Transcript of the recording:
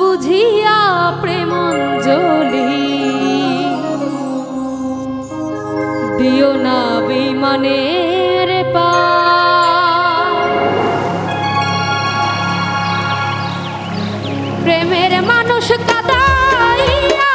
বুঝিয়া প্রেমঞ্জলি। দিও না বিমানের পা। প্রেমের মানুষ কাদাইয়া